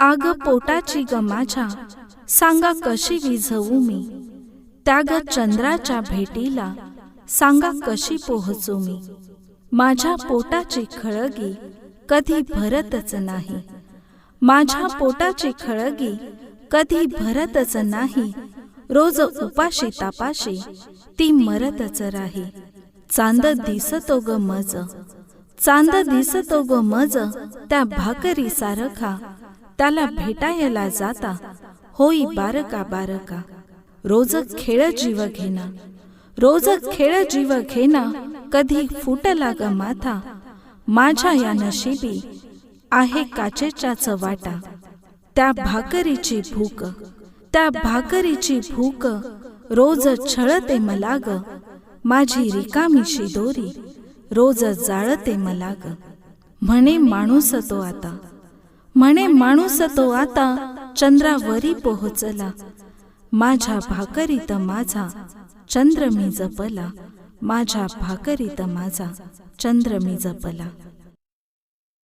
आग पोटाची ग माझ्या. सांगा कशी विझवू मी? त्या चंद्राच्या भेटीला सांगा कशी पोहचू मी? माझ्या पोटाची खळगी कधी भरतच नाही. माझ्या पोटाची खळगी कधी भरतच नाही. रोज उपाशी तापाशी ती मरतच राही. चांद दिसतो ग मज. चांद दिसतो ग मज. त्या भाकरी सारखा त्याला भेटायला जाता होई बारका बारका रोज खेळ जीव घेना रोज खेळ जीव घेना कधी फुटला ग माथा माझ्या या नशिबी आहे काचेच्याच वाटा त्या भाकरीची भूक त्या भाकरीची भूक रोज छळते मला ग माझी रिकामीशी दोरी रोज जाळते मला ग म्हणे माणूस तो आता म्हणे माणूस तो आता चंद्रावरी पोहोचला. माझ्या भाकरीत माझा चंद्र मी जपला. माझ्या भाकरीत माझा चंद्र मी जपला.